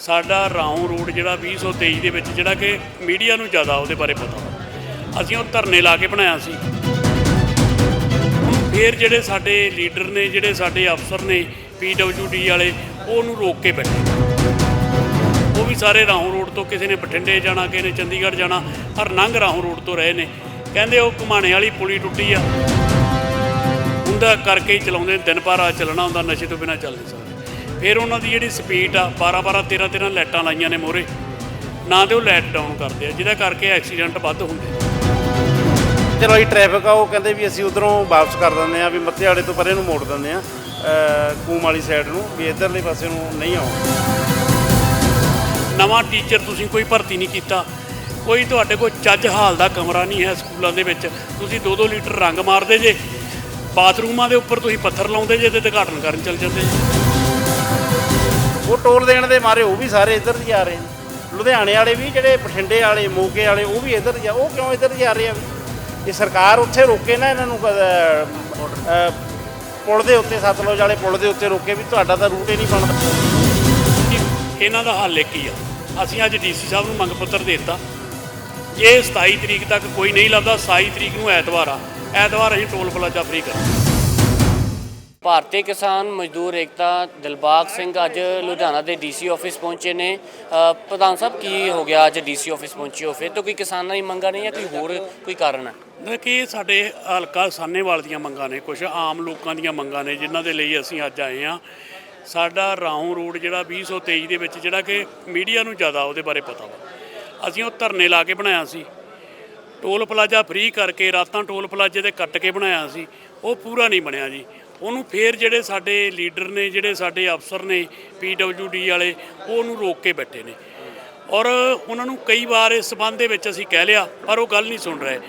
ਸਾਡਾ ਰਾਉਂ ਰੋਡ ਜਿਹੜਾ 2023 ਦੇ ਵਿੱਚ ਜਿਹੜਾ ਕਿ ਮੀਡੀਆ ਨੂੰ ਜ਼ਿਆਦਾ ਉਹਦੇ ਬਾਰੇ ਪਤਾ। ਅਸੀਂ ਉਹ ਧਰਨੇ ਲਾ ਕੇ ਬਣਾਇਆ ਸੀ। ਫਿਰ ਜਿਹੜੇ ਸਾਡੇ ਲੀਡਰ ਨੇ ਜਿਹੜੇ ਸਾਡੇ ਅਫਸਰ ਨੇ ਪੀਡਬਲਯੂਡੀ ਵਾਲੇ ਉਹਨੂੰ ਰੋਕ ਕੇ ਬੈਠੇ। ਉਹ ਵੀ ਸਾਰੇ ਰਾਹੋਂ ਰੋਡ ਤੋਂ ਕਿਸੇ ਨੇ ਬਠਿੰਡੇ ਜਾਣਾ ਕਿਸੇ ਨੇ ਚੰਡੀਗੜ੍ਹ ਜਾਣਾ ਹਰ ਨੰਗ ਰਾਹੋਂ ਰੋਡ ਤੋਂ ਰਹੇ ਨੇ। ਕਹਿੰਦੇ ਉਹ ਘੁਮਾਣੇ ਵਾਲੀ ਪੁਲੀ ਟੁੱਟੀ ਆ। ਉਹਦਾ ਕਰਕੇ ਹੀ ਚਲਾਉਂਦੇ ਨੇ, ਦਿਨ ਭਰ ਆ ਚੱਲਣਾ ਹੁੰਦਾ ਨਸ਼ੇ ਤੋਂ ਬਿਨਾ ਚੱਲ ਨਹੀਂ ਸਕਦੇ ਫਿਰ ਉਹਨਾਂ ਦੀ ਜਿਹੜੀ ਸਪੀਡ ਆ 12 12 13 13 ਲਾਈਟਾਂ ਲਾਈਆਂ ਨੇ ਮੋਰੇ ਨਾ ਤੇ ਉਹ ਲਾਈਟ ਡਾਊਨ ਕਰਦੇ ਆ ਜਿਹਦਾ ਕਰਕੇ ਐਕਸੀਡੈਂਟ ਵੱਧ ਹੁੰਦੇ ਚਲੋ ਇਹ ਟ੍ਰੈਫਿਕ ਆ ਉਹ ਕਹਿੰਦੇ ਵੀ ਅਸੀਂ ਉਧਰੋਂ ਵਾਪਸ ਕਰ ਦਿੰਦੇ ਆ ਵੀ ਮੱਤੇ ਵਾਲੇ ਤੋਂ ਪਰੇ ਨੂੰ ਮੋੜ ਦਿੰਦੇ ਆ ਕੂਮ ਵਾਲੀ ਸਾਈਡ ਨੂੰ ਵੀ ਇਧਰਲੇ ਪਾਸੇ ਨੂੰ ਨਹੀਂ ਆਉਣਾ। ਨਵਾਂ ਟੀਚਰ ਤੁਸੀਂ ਕੋਈ ਭਰਤੀ ਨਹੀਂ ਕੀਤਾ। ਕੋਈ ਤੁਹਾਡੇ ਕੋਲ ਚੱਜ ਹਾਲ ਦਾ ਕਮਰਾ ਨਹੀਂ ਹੈ ਸਕੂਲਾਂ ਦੇ ਵਿੱਚ। ਤੁਸੀਂ 2-2 ਲੀਟਰ ਰੰਗ ਮਾਰਦੇ ਜੇ ਬਾਥਰੂਮਾਂ ਦੇ ਉੱਪਰ ਤੁਸੀਂ ਪੱਥਰ ਲਾਉਂਦੇ ਜੇ ਤੇ ਉਦਘਾਟਨ ਕਰਨ ਚੱਲ ਜਾਂਦੇ ਜੇ। ਉਹ ਟੋਲ ਦੇਣ ਦੇ ਮਾਰੇ ਉਹ ਵੀ ਸਾਰੇ ਇੱਧਰ ਦੀ ਆ ਰਹੇ ਨੇ। ਲੁਧਿਆਣੇ ਵਾਲੇ ਵੀ ਜਿਹੜੇ, ਬਠਿੰਡੇ ਵਾਲੇ, ਮੋਗੇ ਵਾਲੇ, ਉਹ ਵੀ ਇੱਧਰ ਜਾ ਉਹ ਕਿਉਂ ਇੱਧਰ ਜਾ ਰਹੇ ਆ ਵੀ? ਇਹ ਸਰਕਾਰ ਉੱਥੇ ਰੋਕੇ ਨਾ ਇਹਨਾਂ ਨੂੰ ਕਦ- ਪੁਲ ਦੇ ਉੱਤੇ, ਸਤਲੁਜ ਵਾਲੇ ਪੁਲ ਦੇ ਉੱਤੇ ਰੋਕੇ ਵੀ ਤੁਹਾਡਾ ਤਾਂ ਰੂਟ ਹੀ ਨਹੀਂ ਬਣਦਾ। ਇਹਨਾਂ ਦਾ ਹੱਲ ਇੱਕ ਹੀ ਆ। ਅਸੀਂ ਅੱਜ ਡੀਸੀ ਸਾਹਿਬ ਨੂੰ ਮੰਗ ਪੱਤਰ ਦੇ ਦਿੱਤਾ। ਜੇ 27 ਤਰੀਕ ਤੱਕ ਕੋਈ ਨਹੀਂ ਲੱਭਦਾ। 27 ਤਰੀਕ ਨੂੰ ਐਤਵਾਰ ਆ। ਐਤਵਾਰ ਅਸੀਂ ਟੋਲ ਪਲਾਜ਼ਾ ਫ੍ਰੀ ਕਰਾਂਗੇ। ਭਾਰਤੀ ਕਿਸਾਨ ਮਜ਼ਦੂਰ ਏਕਤਾ ਦਿਲਬਾਗ ਸਿੰਘ ਅੱਜ ਲੁਧਿਆਣਾ ਦੇ ਡੀਸੀ ਆਫਿਸ ਪਹੁੰਚੇ ਨੇ। ਪ੍ਰਧਾਨ ਸਾਹਿਬ, ਕੀ ਹੋ ਗਿਆ ਅੱਜ ਡੀਸੀ ਆਫਿਸ ਪਹੁੰਚੇ ਹੋ? ਫਿਰ ਤੋਂ ਕੋਈ ਕਿਸਾਨਾਂ ਦੀ ਮੰਗਾਂ ਨਹੀਂ ਜਾਂ ਕੋਈ ਹੋਰ ਕੋਈ ਕਾਰਨ ਹੈ? ਦੇਖੀ ਇਹ ਸਾਡੇ ਹਲਕਾ ਸਾਨੇਵਾਲ ਦੀਆਂ ਮੰਗਾਂ ਨੇ ਕੁਝ ਆਮ ਲੋਕਾਂ ਦੀਆਂ ਮੰਗਾਂ ਨੇ, ਜਿਨ੍ਹਾਂ ਦੇ ਲਈ ਅਸੀਂ ਅੱਜ ਆਏ ਆ ਸਾਡਾ ਰਾਉਂ ਰੋਡ ਜਿਹੜਾ 2023 ਦੇ ਵਿੱਚ, ਜਿਹੜਾ ਕਿ ਮੀਡੀਆ ਨੂੰ ਜ਼ਿਆਦਾ ਉਹਦੇ ਬਾਰੇ ਪਤਾ ਵਾ। ਅਸੀਂ ਉਹ ਧਰਨੇ ਲਾ ਕੇ ਬਣਾਇਆ ਸੀ। ਟੋਲ ਪਲਾਜ਼ਾ ਫ੍ਰੀ ਕਰਕੇ, ਰਾਤਾਂ ਟੋਲ ਪਲਾਜ਼ੇ ਤੇ ਕੱਟ ਕੇ ਬਣਾਇਆ ਸੀ। ਉਹ ਪੂਰਾ ਨਹੀਂ ਬਣਿਆ ਜੀ। ਉਹਨੂੰ ਫੇਰ ਜਿਹੜੇ ਸਾਡੇ ਲੀਡਰ ਨੇ, ਜਿਹੜੇ ਸਾਡੇ ਅਫਸਰ ਨੇ, ਪੀਡਬਲਯੂਡੀ ਵਾਲੇ, ਉਹ ਉਹਨੂੰ ਰੋਕ ਕੇ ਬੈਠੇ ਨੇ। ਔਰ ਉਹਨਾਂ ਨੂੰ ਕਈ ਵਾਰ ਇਸ ਸਬੰਧ ਦੇ ਵਿੱਚ ਅਸੀਂ ਕਹਿ ਲਿਆ, ਪਰ ਉਹ ਗੱਲ ਨਹੀਂ ਸੁਣ ਰਹੇ।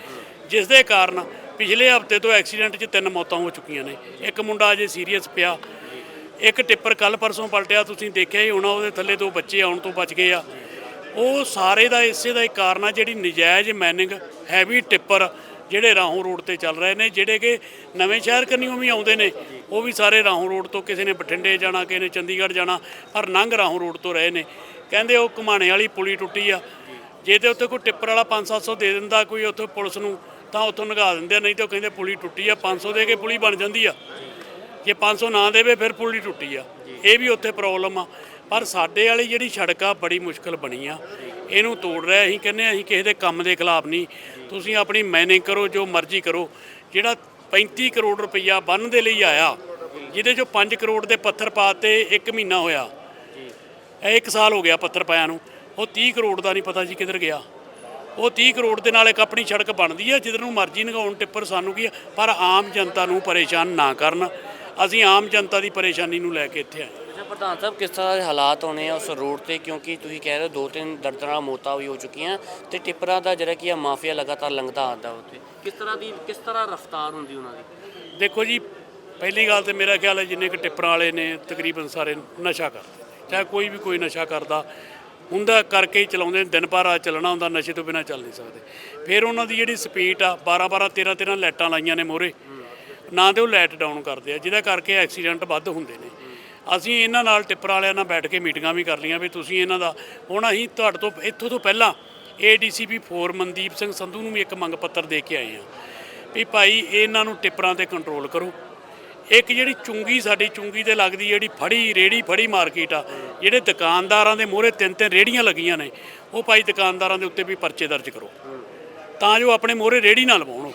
ਜਿਸ ਦੇ ਕਾਰਨ ਪਿਛਲੇ ਹਫ਼ਤੇ ਤੋਂ ਐਕਸੀਡੈਂਟ 'ਚ ਤਿੰਨ ਮੌਤਾਂ ਹੋ ਚੁੱਕੀਆਂ ਨੇ। ਇੱਕ ਮੁੰਡਾ ਅਜੇ ਸੀਰੀਅਸ ਪਿਆ, ਇੱਕ ਟਿੱਪਰ ਕੱਲ ਪਰਸੋਂ ਪਲਟਿਆ, ਤੁਸੀਂ ਦੇਖਿਆ ਹੀ ਹੋਣਾ, ਉਹਦੇ ਥੱਲੇ ਦੋ ਬੱਚੇ ਆਉਣ ਤੋਂ ਬਚ ਗਏ ਆ। ਉਹ ਸਾਰੇ ਦਾ ਇਸੇ ਦਾ ਇੱਕ ਕਾਰਨ ਆ, ਜਿਹੜੀ ਨਜਾਇਜ਼ ਮੈਨਿੰਗ ਹੈਵੀ ਟਿੱਪਰ ਜਿਹੜੇ ਰਾਹੋਂ ਰੋਡ ਤੇ ਚੱਲ ਰਹੇ ਨੇ ਜਿਹੜੇ ਕਿ ਨਵੇਂ ਸ਼ਹਿਰ ਕੰਨਿਓ ਵੀ ਆਉਂਦੇ ਨੇ ਉਹ ਵੀ ਸਾਰੇ ਰਾਹੋਂ ਰੋਡ ਤੋਂ ਕਿਸੇ ਨੇ ਬਠਿੰਡੇ ਜਾਣਾ ਕਿਸੇ ਨੇ ਚੰਡੀਗੜ੍ਹ ਜਾਣਾ ਪਰ ਨੰਗ ਰਾਹੋਂ ਰੋਡ ਤੋਂ ਰਹੇ ਨੇ। ਕਹਿੰਦੇ ਉਹ ਘੁਮਾਣੇ ਵਾਲੀ ਪੁਲੀ ਟੁੱਟੀ ਆ। ਜੇ ਤੇ ਉੱਥੇ ਕੋਈ ਟਿੱਪਰ ਵਾਲਾ 5-700 ਦੇ ਦਿੰਦਾ ਕੋਈ ਉੱਥੇ ਪੁਲਿਸ ਨੂੰ ਤਾਂ ਉੱਥੋਂ ਨਗਾ ਦਿੰਦੇ ਆ, ਨਹੀਂ ਤਾਂ ਉਹ ਕਹਿੰਦੇ ਪੁਲੀ ਟੁੱਟੀ ਆ 500 ਦੇ ਕੇ ਪੁਲੀ ਬਣ ਜਾਂਦੀ ਆ। ਜੇ 500 ਨਾ ਦੇਵੇ ਫਿਰ ਪੁਲੀ ਟੁੱਟੀ ਆ। ਇਹ ਵੀ ਉੱਥੇ ਪ੍ਰੋਬਲਮ ਆ। ਪਰ ਸਾਡੇ ਵਾਲੀ ਜਿਹੜੀ ਸੜਕ ਆ ਬੜੀ ਮੁਸ਼ਕਲ ਬਣੀ ਆ। ਇਹਨੂੰ ਤੋੜ ਰਿਹਾ ਅਸੀਂ ਕਹਿੰਦੇ ਹਾਂ, ਅਸੀਂ ਕਿਸੇ ਦੇ ਕੰਮ ਦੇ ਖਿਲਾਫ ਨਹੀਂ। ਤੁਸੀਂ ਆਪਣੀ ਮੈਨੇਜ ਕਰੋ ਜੋ ਮਰਜ਼ੀ ਕਰੋ। ਜਿਹੜਾ 35 ਕਰੋੜ ਰੁਪਈਆ ਬੰਨ ਦੇ ਲਈ ਆਇਆ ਜਿਹਦੇ ਚੋਂ 5 ਕਰੋੜ ਦੇ ਪੱਥਰ ਪਾਤੇ 1 ਮਹੀਨਾ ਹੋਇਆ। ਇਹ 1 ਸਾਲ ਹੋ ਗਿਆ ਪੱਥਰ ਪਾਇਆ ਨੂੰ। ਉਹ 30 ਕਰੋੜ ਦਾ ਨਹੀਂ ਪਤਾ ਜੀ ਕਿੱਧਰ ਗਿਆ। ਉਹ 30 ਕਰੋੜ ਦੇ ਨਾਲ ਇੱਕ ਆਪਣੀ ਸੜਕ ਬਣਦੀ ਹੈ ਜਿੱਧਰ ਨੂੰ ਮਰਜ਼ੀ ਨਗਾਉਣ ਟਿੱਪਰ ਸਾਨੂੰ ਕੀ ਆ, ਪਰ ਆਮ ਜਨਤਾ ਨੂੰ ਪਰੇਸ਼ਾਨ ਨਾ ਕਰਨ। ਅਸੀਂ ਆਮ ਜਨਤਾ ਦੀ ਪਰੇਸ਼ਾਨੀ ਨੂੰ ਲੈ ਕੇ ਇੱਥੇ ਆਏ। ਅੱਛਾ ਪ੍ਰਧਾਨ ਸਾਹਿਬ ਕਿਸ ਤਰ੍ਹਾਂ ਦੇ ਹਾਲਾਤ ਹੋਣੇ ਆ ਉਸ ਰੋਡ ਤੇ? ਕਿਉਂਕਿ ਤੁਸੀਂ ਕਹਿ ਰਹੇ ਹੋ ਦੋ ਤਿੰਨ ਦਰਦਨਾਕ ਮੌਤਾਂ ਵੀ ਹੋ ਚੁੱਕੀਆਂ ਤੇ ਟਿੱਪਰਾਂ ਦਾ ਜਿਹੜਾ ਕੀ ਆ ਮਾਫੀਆ ਲਗਾਤਾਰ ਲੰਘਦਾ ਆਉਂਦਾ ਉੱਥੇ। ਕਿਸ ਤਰ੍ਹਾਂ ਦੀ ਕਿਸ ਤਰ੍ਹਾਂ ਰਫ਼ਤਾਰ ਹੁੰਦੀ ਉਹਨਾਂ ਦੀ? ਦੇਖੋ ਜੀ ਪਹਿਲੀ ਗੱਲ ਤੇ ਮੇਰਾ ਖਿਆਲ ਹੈ ਜਿੰਨੇ ਕੁ ਟਿੱਪਰਾਂ ਵਾਲੇ ਨੇ ਤਕਰੀਬਨ ਸਾਰੇ ਨਸ਼ਾ ਕਰਦੇ ਨੇ। ਚਾਹੇ ਕੋਈ ਵੀ ਕੋਈ ਨਸ਼ਾ ਕਰਦਾ ਹੁੰਦਾ ਕਰਕੇ ਹੀ ਚਲਾਉਂਦੇ ਨੇ, ਦਿਨ ਭਰ ਆ ਚੱਲਣਾ ਹੁੰਦਾ ਨਸ਼ੇ ਤੋਂ ਬਿਨਾ ਚੱਲ ਨਹੀਂ ਸਕਦੇ। ਫਿਰ ਉਹਨਾਂ ਦੀ ਜਿਹੜੀ ਸਪੀਡ ਆ 12 12 13 13 ਲਾਈਟਾਂ ਲਾਈਆਂ ਨੇ ਮੋਰੇ ਨਾ ਤੇ ਉਹ ਲਾਈਟ ਡਾਊਨ ਕਰਦੇ ਆ ਜਿਹਦਾ ਕਰਕੇ ਐਕਸੀਡੈਂਟ ਵੱਧ ਹੁੰਦੇ ਨੇ। ਅਸੀਂ ਇਹਨਾਂ ਨਾਲ ਟਿੱਪਰ ਵਾਲਿਆਂ ਨਾਲ ਬੈਠ ਕੇ ਮੀਟਿੰਗਾਂ ਵੀ ਕਰ ਲਈਆਂ ਵੀ ਤੁਸੀਂ ਇਹਨਾਂ ਦਾ, ਹੁਣ ਅਸੀਂ ਤੁਹਾਡੇ ਤੋਂ ਇੱਥੋਂ ਤੋਂ ਪਹਿਲਾਂ ਏਡੀਸੀਪੀ 4 ਮਨਦੀਪ ਸਿੰਘ ਸੰਧੂ ਨੂੰ ਵੀ ਇੱਕ ਮੰਗ ਪੱਤਰ ਦੇ ਕੇ ਆਏ ਹਾਂ ਵੀ ਭਾਈ ਇਹਨਾਂ ਨੂੰ ਟਿੱਪਰਾਂ ਤੇ ਕੰਟਰੋਲ ਕਰੋ ਇੱਕ ਜਿਹੜੀ ਚੁੰਗੀ ਸਾਡੀ ਚੁੰਗੀ ਤੇ ਲੱਗਦੀ ਜਿਹੜੀ ਫੜੀ, ਰੇੜੀ ਫੜੀ ਮਾਰਕੀਟ ਆ, ਜਿਹੜੇ ਦੁਕਾਨਦਾਰਾਂ ਦੇ ਮੂਹਰੇ ਤਿੰਨ ਤਿੰਨ ਰੇੜੀਆਂ ਲੱਗੀਆਂ ਨੇ, ਉਹ ਭਾਈ ਦੁਕਾਨਦਾਰਾਂ ਦੇ ਉੱਤੇ ਵੀ ਪਰਚੇ ਦਰਜ ਕਰੋ ਤਾਂ ਜੋ ਆਪਣੇ ਮੂਹਰੇ ਰੇੜੀ ਨਾ ਲਵਾਉਣ ਉਹ।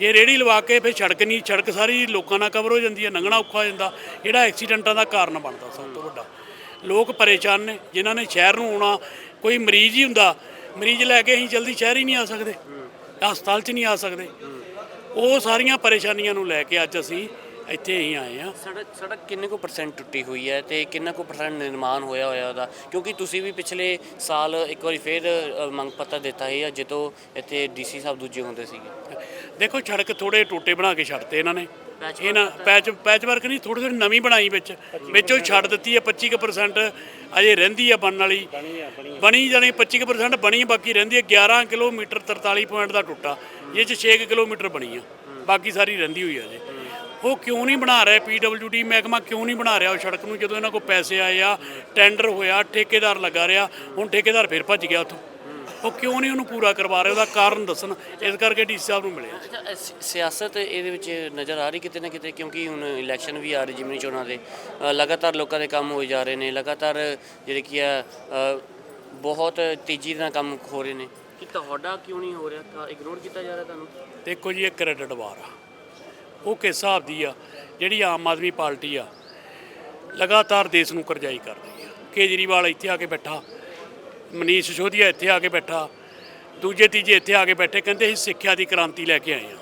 ਜੇ ਰੇੜੀ ਲਵਾ ਕੇ ਫਿਰ ਸੜਕ ਨਹੀਂ, ਸੜਕ ਸਾਰੀ ਲੋਕਾਂ ਨਾਲ ਕਵਰ ਹੋ ਜਾਂਦੀ ਹੈ, ਲੰਘਣਾ ਔਖਾ ਹੋ ਜਾਂਦਾ। ਜਿਹੜਾ ਐਕਸੀਡੈਂਟਾਂ ਦਾ ਕਾਰਨ ਬਣਦਾ ਸਭ ਤੋਂ ਵੱਡਾ। ਲੋਕ ਪਰੇਸ਼ਾਨ ਨੇ, ਜਿਨ੍ਹਾਂ ਨੇ ਸ਼ਹਿਰ ਨੂੰ ਆਉਣਾ, ਕੋਈ ਮਰੀਜ਼ ਹੀ ਹੁੰਦਾ, ਮਰੀਜ਼ ਲੈ ਕੇ ਅਸੀਂ ਜਲਦੀ ਸ਼ਹਿਰ ਹੀ ਨਹੀਂ ਆ ਸਕਦੇ, ਹਸਪਤਾਲ 'ਚ ਨਹੀਂ ਆ ਸਕਦੇ। ਉਹ ਸਾਰੀਆਂ ਪਰੇਸ਼ਾਨੀਆਂ ਨੂੰ ਲੈ ਕੇ ਅੱਜ ਅਸੀਂ ਇੱਥੇ ਹੀ ਆਏ ਆ ਸੜਕ ਸੜਕ ਕਿੰਨੇ ਕੋ ਪਰਸੈਂਟ ਟੁੱਟੀ ਹੋਈ ਹੈ ਤੇ ਕਿੰਨਾ ਕੋ ਪਰਸੈਂਟ ਨਿਰਮਾਣ ਹੋਇਆ ਹੋਇਆ ਉਹਦਾ? ਕਿਉਂਕਿ ਤੁਸੀਂ ਵੀ ਪਿਛਲੇ ਸਾਲ ਇੱਕ ਵਾਰੀ ਫੇਰ ਮੰਗ ਪੱਤਰ ਦਿੱਤਾ ਹੈ ਜਦੋਂ ਇੱਥੇ ਡੀਸੀ ਸਾਹਿਬ ਦੂਜੇ ਹੁੰਦੇ ਸੀਗੇ। ਦੇਖੋ ਸੜਕ ਥੋੜੇ ਟੋਟੇ ਬਣਾ ਕੇ ਛੱਡਤੇ ਇਹਨਾਂ ਨੇ। ਇਹਨਾਂ ਪੈਚ ਪੈਚ ਵਰਕ ਨਹੀਂ ਥੋੜੀ ਥੋੜੀ ਨਵੀਂ ਬਣਾਈ ਵਿੱਚ। ਵਿੱਚੋਂ ਛੱਡ ਦਿੱਤੀ ਹੈ 25% ਅਜੇ ਰਹਿੰਦੀ ਆ ਬਣਨ ਵਾਲੀ। ਬਣੀ ਜਾਣੀ 25% ਬਣੀ ਬਾਕੀ ਰਹਿੰਦੀ ਹੈ 11 ਕਿਲੋਮੀਟਰ 43 ਪੁਆਇੰਟ ਦਾ ਟੁੱਟਾ। ਇਹ ਚ 6 ਕਿਲੋਮੀਟਰ ਬਣੀ ਆ। ਬਾਕੀ ਸਾਰੀ ਰਹਿੰਦੀ ਹੋਈ ਆ ਜੇ ਉਹ ਕਿਉਂ ਨਹੀਂ ਬਣਾ ਰਿਹਾ ਪੀਡਬਲਯੂਡੀ ਮਹਿਕਮਾ? ਕਿਉਂ ਨਹੀਂ ਬਣਾ ਰਿਹਾ ਉਹ ਸੜਕ ਨੂੰ ਜਦੋਂ ਇਹਨਾਂ ਕੋਲ ਪੈਸੇ ਆਏ ਆ ਟੈਂਡਰ ਹੋਇਆ ਠੇਕੇਦਾਰ ਲੱਗਾ ਰਿਹਾ ਹੁਣ ਠੇਕੇਦਾਰ ਫਿਰ ਭੱਜ ਗਿਆ ਉੱਥੋਂ। ਉਹ ਕਿਉਂ ਨਹੀਂ ਉਹਨੂੰ ਪੂਰਾ ਕਰਵਾ ਰਿਹਾ? ਉਹਦਾ ਕਾਰਨ ਦੱਸਣ। ਇਸ ਕਰਕੇ ਡੀਸੀ ਸਾਹਿਬ ਨੂੰ ਮਿਲਿਆ ਅੱਛਾ ਅ, ਸਿ- ਸਿਆਸਤ ਇਹਦੇ ਵਿੱਚ ਨਜ਼ਰ ਆ ਰਹੀ ਕਿਤੇ ਨਾ ਕਿਤੇ? ਕਿਉਂਕਿ ਹੁਣ ਇਲੈਕਸ਼ਨ ਵੀ ਆ ਰਹੀ ਜਿਮਨੀ ਚੋਣਾਂ ਦੇ। ਅ, ਲਗਾਤਾਰ ਲੋਕਾਂ ਦੇ ਕੰਮ ਹੋਈ ਜਾ ਰਹੇ ਨੇ। ਲਗਾਤਾਰ ਜਿਹੜੇ ਕੀ ਆ ਅ, ਬਹੁਤ ਤੇਜ਼ੀ ਨਾਲ ਕੰਮ ਹੋ ਰਹੇ ਨੇ। ਕਿ ਤੁਹਾਡਾ ਕਿਉਂ ਨਹੀਂ ਹੋ ਰਿਹਾ? ਇਗਨੋਰ ਕੀਤਾ ਜਾ ਰਿਹਾ ਤੁਹਾਨੂੰ? ਦੇਖੋ ਜੀ ਇਹ ਕ੍ਰੈਡਿਟ ਵਾਰ ਆ। ਉਹ ਕਿਸ ਹਿਸਾਬ ਦੀ ਆ? ਜਿਹੜੀ ਆਮ ਆਦਮੀ ਪਾਰਟੀ ਆ ਲਗਾਤਾਰ ਦੇਸ਼ ਨੂੰ ਕਰਜ਼ਾਈ ਕਰ ਰਹੀ ਆ। ਕੇਜਰੀਵਾਲ ਇੱਥੇ ਆ ਕੇ ਬੈਠਾ। ਮਨੀਸ਼ ਸਿਸੋਦੀਆ ਇੱਥੇ ਆ ਕੇ ਬੈਠਾ, ਦੂਜੇ, ਤੀਜੇ ਇੱਥੇ ਆ ਕੇ ਬੈਠੇ, ਕਹਿੰਦੇ ਅਸੀਂ ਸਿੱਖਿਆ ਦੀ ਕ੍ਰਾਂਤੀ ਲੈ ਕੇ ਆਏ ਆ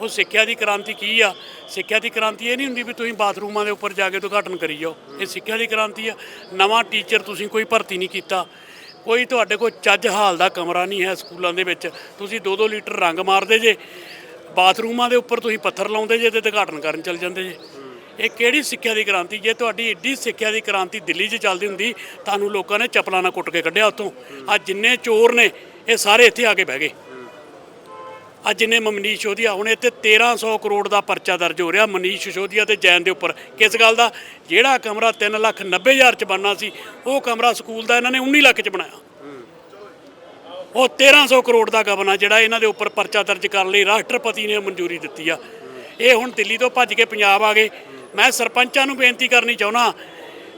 ਉਹ ਸਿੱਖਿਆ ਦੀ ਕ੍ਰਾਂਤੀ ਕੀ ਆ? ਸਿੱਖਿਆ ਦੀ ਕ੍ਰਾਂਤੀ ਇਹ ਨਹੀਂ ਹੁੰਦੀ ਵੀ ਤੁਸੀਂ ਬਾਥਰੂਮਾਂ ਦੇ ਉੱਪਰ ਜਾ ਕੇ ਉਦਘਾਟਨ ਕਰੀ ਜਾਓ। ਇਹ ਸਿੱਖਿਆ ਦੀ ਕ੍ਰਾਂਤੀ ਆ। ਨਵਾਂ ਟੀਚਰ ਤੁਸੀਂ ਕੋਈ ਭਰਤੀ ਨਹੀਂ ਕੀਤਾ। ਕੋਈ ਤੁਹਾਡੇ ਕੋਲ ਚੱਜ ਹਾਲ ਦਾ ਕਮਰਾ ਨਹੀਂ ਹੈ ਸਕੂਲਾਂ ਦੇ ਵਿੱਚ। ਤੁਸੀਂ 2-2 ਲੀਟਰ ਰੰਗ ਮਾਰਦੇ ਜੇ, ਬਾਥਰੂਮਾਂ ਦੇ ਉੱਪਰ ਤੁਸੀਂ ਪੱਥਰ ਲਾਉਂਦੇ ਜੇ ਤੇ ਉਦਘਾਟਨ ਕਰਨ ਚੱਲ ਜਾਂਦੇ ਜੇ। ਇਹ ਕਿਹੜੀ ਸਿੱਖਿਆ ਦੀ ਕ੍ਰਾਂਤੀ? ਜੇ ਤੁਹਾਡੀ ਏਡੀ ਸਿੱਖਿਆ ਦੀ ਕ੍ਰਾਂਤੀ ਦਿੱਲੀ 'ਚ ਚੱਲਦੀ ਹੁੰਦੀ, ਤੁਹਾਨੂੰ ਲੋਕਾਂ ਨੇ ਚੱਪਲਾਂ ਨਾਲ ਕੁੱਟ ਕੇ ਕੱਢਿਆ ਉੱਥੋਂ। ਅੱਜ ਜਿੰਨੇ ਚੋਰ ਨੇ, ਇਹ ਸਾਰੇ ਇੱਥੇ ਆ ਕੇ ਬਹਿ ਗਏ। ਅੱਜ ਜਿੰਨੇ ਮਨੀਸ਼ ਸੋਧੀਆ ਹੁਣ ਇੱਥੇ 1300 ਕਰੋੜ ਦਾ ਪਰਚਾ ਦਰਜ ਹੋ ਰਿਹਾ ਮਨੀਸ਼ ਸਿਸੋਦੀਆ ਤੇ ਜੈਨ ਦੇ ਉੱਪਰ। ਕਿਸ ਗੱਲ ਦਾ? ਜਿਹੜਾ ਕਮਰਾ 3 ਲੱਖ 90 ਹਜ਼ਾਰ ਚ ਬਣਨਾ ਸੀ, ਉਹ ਕਮਰਾ ਸਕੂਲ ਦਾ ਇਹਨਾਂ ਨੇ 19 ਲੱਖ ਚ ਬਣਾਇਆ। ਉਹ 1300 ਕਰੋੜ ਦਾ ਗਬਨਾ ਜਿਹੜਾ ਇਹਨਾਂ ਦੇ ਉੱਪਰ ਪਰਚਾ ਦਰਜ ਕਰਨ ਲਈ ਰਾਸ਼ਟਰਪਤੀ ਨੇ ਮਨਜ਼ੂਰੀ ਦਿੱਤੀ ਆ। ਇਹ ਹੁਣ ਦਿੱਲੀ ਤੋਂ ਭੱਜ ਕੇ ਪੰਜਾਬ ਆ ਗਏ। ਮੈਂ ਸਰਪੰਚਾਂ ਨੂੰ ਬੇਨਤੀ ਕਰਨੀ ਚਾਹੁੰਦਾ